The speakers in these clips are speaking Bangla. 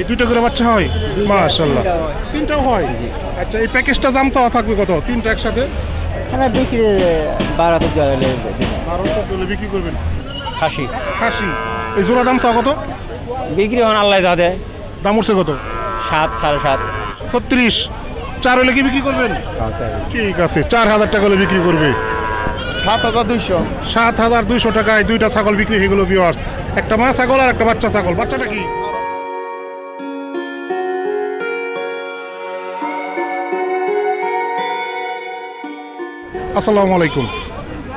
এই দুইটা করে বাচ্চা হয়? মাশাল্লাহ তিনটাও হয়? আচ্ছা এই প্যাকেজটা দাম চাওয়া থাকবে কত? তিনটা একসাথে? হ্যাঁ বিক্রি বারো থেকে বারো চোদ্দ বিক্রি করবেন? খাসি। খাসি। এই জোড়া দাম চাওয়া কত? বিক্রি হন আল্লাহ যা দেয়। দাম উঠছে কত? সাত সাড়ে সাত। ছত্রিশ। চার হলে কি বিক্রি করবেন? ঠিক আছে চার হাজার টাকা হলে বিক্রি করবে। সাত হাজার দুইশো। সাত হাজার দুইশো টাকায় দুইটা ছাগল বিক্রি হয়ে গেল ভিওয়ার্স একটা মা ছাগল আর একটা বাচ্চা ছাগল। বাচ্চাটা কি? আসসালামু আলাইকুম।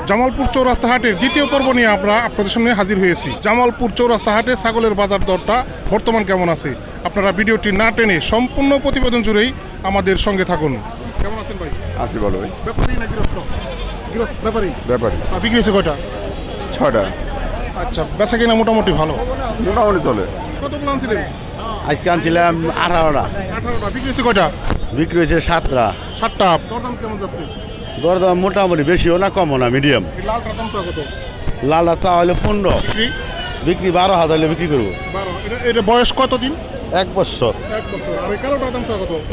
জামালপুর চৌরাস্তা হাটের দ্বিতীয় পর্ব নিয়ে আমরা আপনাদের সামনে হাজির হয়েছি। জামালপুর চৌরাস্তা হাটে ছাগলের বাজার দরটা বর্তমান কেমন আছে? আপনারা ভিডিওটি না টেনে সম্পূর্ণ প্রতিবেদন জুড়েই আমাদের সঙ্গে থাকুন। কেমন আছেন ভাই? আসি বলো ভাই। ব্যাপারই না গৃহস্থ? গৃহস্থ ব্যাপারই ব্যাপারে। বিক্রি হয়েছে কয়টা? ছটা আচ্ছা বেচা কিনা মোটামুটি ভালো? মোটামুটি চলে। কতগুলো আনছিলেন? আজকে আনছিলাম আঠারোটা। আঠারোটা। বিক্রি হয়েছে কয়টা? বিক্রি হয়েছে সাতটা। সাতটা। দরদাম কেমন যাচ্ছে? দরদাম মোটামুটি বেশিও না কমও না মিডিয়াম লালটা চা হলে পনেরো। বিক্রি? বারো হাজার হলে বিক্রি করব। এটা এটা বয়স কত দিন এক বছর।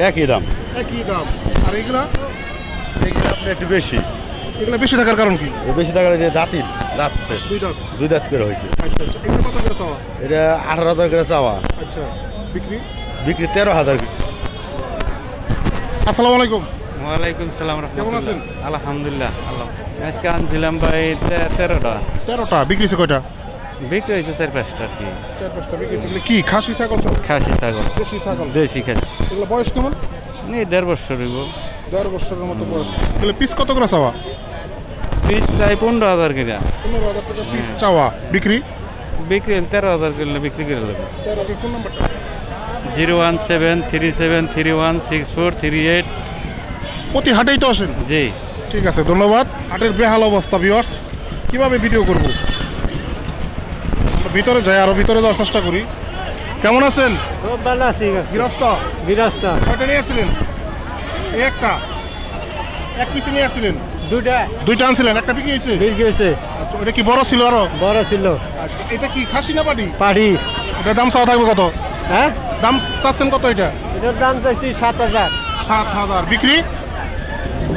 একই দাম। একই দাম। আর এগুলা? একটু বেশি। এগুলা বেশি থাকার কারণ কি? বেশি টাকা যে দাঁতিল যাচ্ছে দুই দাঁত করে হয়েছে। আচ্ছা আচ্ছা। এটা আঠারো হাজার করে চাওয়া। আচ্ছা। বিক্রি? বিক্রি তেরো হাজার। আসসালামু আলাইকুম। ওয়ালাইকুম সালাম কেমন আছেন? আলহামদুলিল্লাহ আল্লাহ। আজকে আনছিলাম ভাই তেরোটা। তেরোটা? বিক্রি কয়টা? বিক্রি হয়েছে চার পাঁচটা আর কি। চার পাঁচটা বিক্রি হয়েছে। কি খাসি ছাগল খাসি ছাগল। দেশি ছাগল? দেশি খাসি। এগুলো বয়স কেমন? এই দেড় বছর হইব। দেড় বছরের মতো বয়স। এগুলো পিস কত করে চাওয়া? পিস চাই পনেরো হাজার করে। পনেরো হাজার টাকা পিস চাওয়া। বিক্রি? বিক্রি তেরো হাজার করলে বিক্রি করে দেবো। তেরো কোন নাম্বারটা zero one seven three seven three one six four three eight প্রতি হাটেই তো আসেন? জি। ঠিক আছে ধন্যবাদ। হাটের বেহাল অবস্থা ভিওয়ার্স কীভাবে ভিডিও করব? ভিতরে যাই আরও ভিতরে যাওয়ার চেষ্টা করি। কেমন আছেন? খুব ভালো আছি। গৃহস্থ? বিরাস্ত কয়টা নিয়ে আসছিলেন? একটা। এক পিসে নিয়ে আসছিলেন? দুইটা। দুইটা আনছিলেন একটা বিক্রি হয়েছে? বিক্রি হয়েছে। আচ্ছা, এটা কি বড় ছিল আরও? বড় ছিল। আচ্ছা, এটা কি খাসি না পাটি? পাড়ি এটা দাম চাওয়া থাকবে কত? হ্যাঁ? দাম চাচ্ছেন কত এটা? এটার দাম চাইছি সাত হাজার। সাত হাজার। বিক্রি?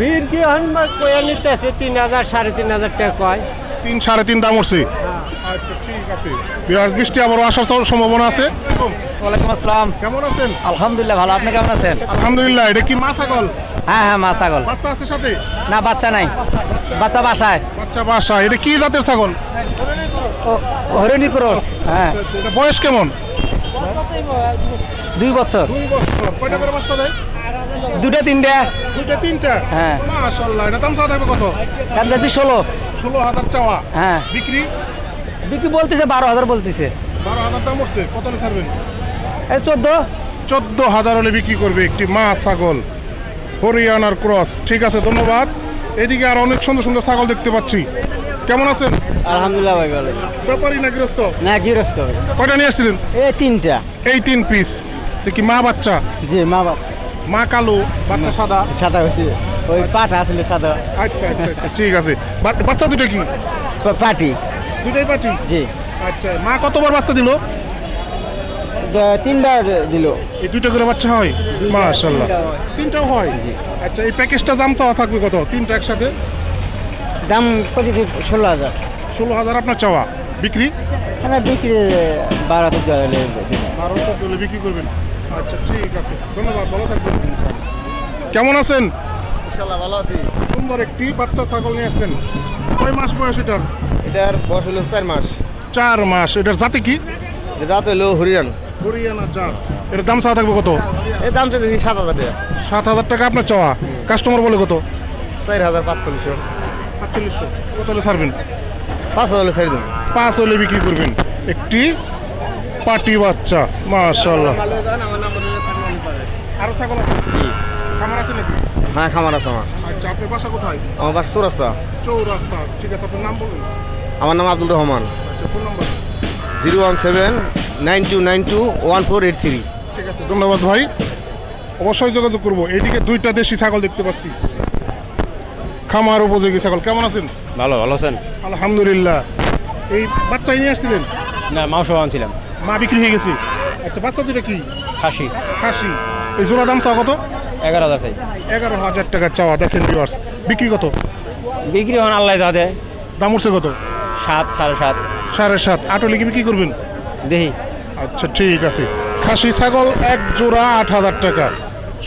বিক্রি হন কয়া নিতে আছে তিন হাজার সাড়ে তিন হাজার টাকা কয়? তিন সাড়ে তিন দাম উঠছে। আচ্ছা ঠিক আছে। বিহার বৃষ্টি আবারও আসার সম্ভাবনা আছে। ওয়ালাইকুম আসসালাম। কেমন আছেন? আলহামদুলিল্লাহ ভালো। আপনি কেমন আছেন? আলহামদুলিল্লাহ এটা কি মা ছাগল? হ্যাঁ হ্যাঁ মা ছাগল। বাচ্চা আছে সাথে? না বাচ্চা নাই। বাচ্চা বাসায়। বাচ্চা বাসা এটা কি জাতের ছাগল? ও হরিণী ক্রোশ হ্যাঁ। এটা বয়স কেমন? দুই বছর। দুই বছর। কয়টা করে বাচ্চা দেয়? দুটা তিনটা। দুটা তিনটা? হ্যাঁ। মাশাআল্লাহ এটা দাম চাওয়া থাকবে কত? দাম যাচ্ছি ষোলো। ষোলো হাজার চাওয়া। হ্যাঁ। বিক্রি? বিক্রি বলতেছে বারো হাজার বলতেছে। বারো হাজার দাম উঠছে কত ছাড়বেন? এই চোদ্দ। চোদ্দ হাজার হলে বিক্রি করবে একটি মা ছাগল হরিয়ানার ক্রস। ঠিক আছে ধন্যবাদ। এদিকে আর অনেক সুন্দর সুন্দর ছাগল দেখতে পাচ্ছি। কেমন আছেন? আলহামদুলিল্লাহ ভাই ভালো। ব্যাপারই না গৃহস্থ? না গৃহস্থ কয়টা নিয়ে আসছিলেন? এই তিনটা। এই তিন পিস দেখি মা বাচ্চা? জি মা বাপ মা কালো বাচ্চা সাদা? সাদা ওই পাঠা আসলে সাদা। আচ্ছা আচ্ছা আচ্ছা ঠিক আছে। বাচ্চা দুটো কি? পাটি। দুটাই পাটি? জি। আচ্ছা মা কতবার বাচ্চা দিল? তিনবার দিল। এই দুটো করে বাচ্চা হয়? মাশাল্লাহ তিনটাও হয়? জি। আচ্ছা এই প্যাকেজটা দাম চাওয়া থাকবে কত? তিনটা একসাথে? দাম প্রতি ষোলো হাজার। ষোলো হাজার আপনার চাওয়া। বিক্রি? হ্যাঁ বিক্রি বারো থেকে বারো চোদ্দ বিক্রি করবেন। আচ্ছা ঠিক আছে। ধন্যবাদ ভালো থাকবেন। কেমন আছেন? ইনশাল্লাহ ভালো আছি। সুন্দর একটি বাচ্চা ছাগল নিয়ে আসছেন। কয় মাস বয়স এটার? এটার বয়স হলো চার মাস। চার মাস। এটার জাতি কি? দাঁত হলো হরিয়ান। হরিয়ানা জাত। এটার দাম চাওয়া থাকবে কত? দাম চাইতেছি সাত হাজার টাকা। সাত হাজার টাকা আপনার চাওয়া। কাস্টমার বলে কত? চার হাজার পাঁচচল্লিশশো। কত হলে ছাড়বেন? পাঁচ হাজার হলে ছেড়ে দেবো। পাঁচ হলে বিক্রি করবেন। একটি পাটি বাচ্চা মাশাল্লাহ আরও ছাগল আছে? খামার আছে নাকি? হ্যাঁ খামার আছে আমার। আচ্ছা আপনার বাসা কোথায়? আমার বাসা চৌরাস্তা। চৌরাস্তা ঠিক আছে আপনার নাম বলুন। আমার নাম আব্দুল রহমান। আচ্ছা phone number. Zero one seven nine two nine two one four eight three. ঠিক আছে ধন্যবাদ ভাই। অবশ্যই যোগাযোগ করব। এইদিকে দুইটা দেশি ছাগল দেখতে পাচ্ছি। খামার উপযোগী ছাগল। কেমন আছেন? ভালো ভালো আছেন? আলহামদুলিল্লাহ। এই বাচ্চাই নিয়ে আসছিলেন? না মাংস আনছিলাম মা বিক্রি হয়ে গেছে। আচ্ছা বাচ্চা দুটো কি? খাসি। খাসি। এই জোড়া দাম চাও কত? এগারো হাজার চাই। এগারো হাজার টাকা চাওয়া দেখেন ভিউয়ার্স বিক্রি কত? বিক্রি হন আল্লাহ যা দেয়। দাম উঠছে কত? সাত সাড়ে সাত। সাড়ে সাত। আটলে কি বিক্রি করবেন? দেখি আচ্ছা ঠিক আছে। খাসি ছাগল এক জোড়া আট হাজার টাকা।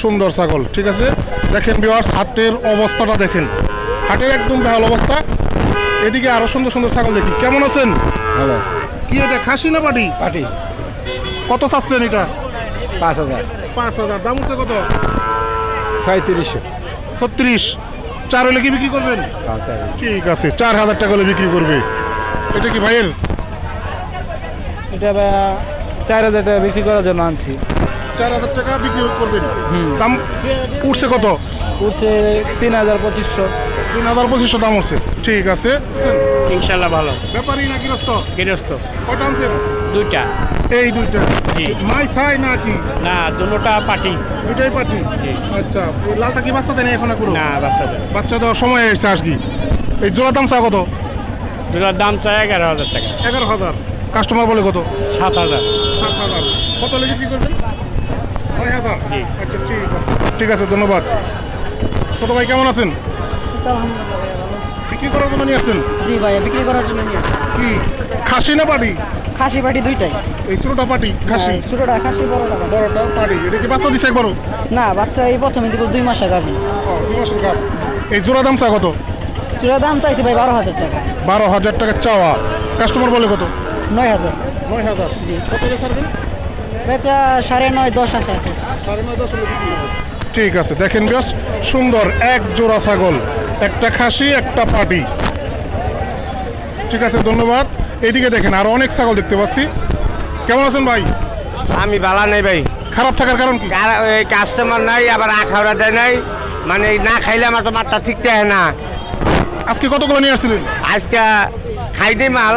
সুন্দর ছাগল ঠিক আছে? দেখেন ভিউয়ার্স হাটের অবস্থাটা দেখেন। হাটের একদম বেহাল অবস্থা। এদিকে আরও সুন্দর সুন্দর ছাগল দেখি। কেমন আছেন? হ্যালো কি এটা খাসি না পাটি পাটি কত চাচ্ছেন এটা? পাঁচ হাজার। পাঁচ হাজার দাম হচ্ছে কত? ছয়ত্রিশশো ছত্রিশ। চার হলে কি বিক্রি করবেন? ঠিক আছে চার হাজার টাকা হলে বিক্রি করবে। এটা কি ভাইয়ের? এটা চার হাজার টাকা বিক্রি করার জন্য আনছি। চার হাজার টাকা বিক্রি করবেন। দাম উঠছে কত? উঠছে তিন হাজার পঁচিশশো। তিন হাজার পঁচিশশো দাম উঠছে ঠিক আছে। ইনশাল্লাহ ভালো। ব্যাপারী না গৃহস্থ? গৃহস্থ। কয়টা আনছেন? দুইটা। এই দুইটা। মাই ছাই না কি? না দুটোটা পাটি। দুইটাই পাটি? আচ্ছা লালটা কি বাচ্চা দেয় এখন এখনও না বাচ্চাদের বাচ্চা দেওয়ার সময় এসেছে আজকে এই জোড়া দাম চা কত? দুটোর দাম চাই এগারো হাজার টাকা। এগারো হাজার। কাস্টমার বলে কত? সাত হাজার। সাত হাজার। কত লেগে কি করবেন? আচ্ছা ঠিক আছে। ঠিক আছে ধন্যবাদ। ছোট ভাই কেমন আছেন? বিক্রি করার জন্য নিয়ে আসছেন? জি ভাইয়া বিক্রি করার জন্য নিয়ে কি খাসি না পাটি? খাসি পাটি দুইটাই। এই ছোটটা পাটি খাসি? ছোটটা খাসি বড়টা বড়টা পাটি এটা কি বাচ্চা দিছে একবারও? না বাচ্চা এই প্রথমে দিব দুই মাস আগে দুই মাসের গাভ। এই জোড়া দাম চা কত? চূড়া দাম চাইছি ভাই বারো হাজার টাকা। বারো হাজার টাকা চাওয়া। কাস্টমার বলে কত? নয় হাজার। নয় হাজার। জি। কত বেচা সাড়ে নয় দশ আসে আছে। সাড়ে নয় দশ। ঠিক আছে। দেখেন বেশ সুন্দর এক জোড়া ছাগল একটা খাসি একটা পাটি। ঠিক আছে ধন্যবাদ। এদিকে দেখেন আরও অনেক ছাগল দেখতে পাচ্ছি। কেমন আছেন ভাই? আমি বালা নাই ভাই। খারাপ থাকার কারণ কি? কাস্টমার নাই আবার আখাওড়া দেয় নাই। মানে না খাইলে আমার তো মাথা ঠিক থাকে না। আজকে কতগুলো নিয়ে আসছিলেন? আজকে খাই দেই মাল।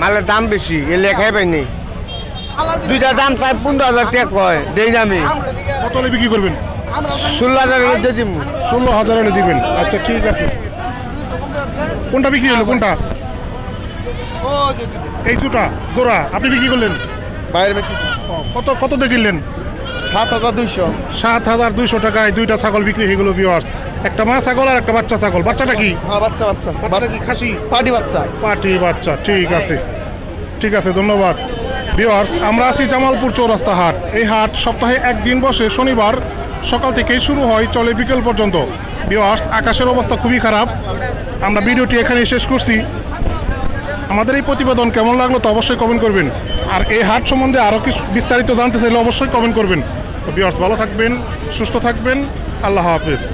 মালের দাম বেশি এ লেখাই পাইনি। দুইটা দাম চাই পনেরো হাজার টাকা কয় দেই না আমি। কত হলে বিক্রি করবেন? ষোলো মধ্যে দিব। ষোলো হাজার হলে দিবেন। আচ্ছা ঠিক আছে। কোনটা বিক্রি হলো? কোনটা? এই দুটা জোড়া। আপনি বিক্রি করলেন? বাইরে ও, কত কত দিয়ে কিনলেন? সাত হাজার দুইশো। সাত হাজার দুইশো টাকায় দুইটা ছাগল বিক্রি হয়ে গেল ভিওয়ার্স একটা মা ছাগল আর একটা বাচ্চা ছাগল। বাচ্চাটা কি? হ্যাঁ বাচ্চা বাচ্চা। বাচ্চাটা খাসি? পাটি বাচ্চা। পাটি বাচ্চা ঠিক আছে। ঠিক আছে ধন্যবাদ। ভিওয়ার্স আমরা আছি জামালপুর চৌরাস্তা হাট। এই হাট সপ্তাহে একদিন বসে শনিবার সকাল থেকেই শুরু হয়, চলে বিকেল পর্যন্ত। ভিওয়ার্স আকাশের অবস্থা খুবই খারাপ। আমরা ভিডিওটি এখানে শেষ করছি। আমাদের এই প্রতিবেদন কেমন লাগল তো অবশ্যই কমেন্ট করবেন। আর এই হাট সম্বন্ধে আরও কিছু বিস্তারিত জানতে চাইলে অবশ্যই কমেন্ট করবেন। তো ভিওয়ার্স ভালো থাকবেন, সুস্থ থাকবেন। আল্লাহ হাফেজ।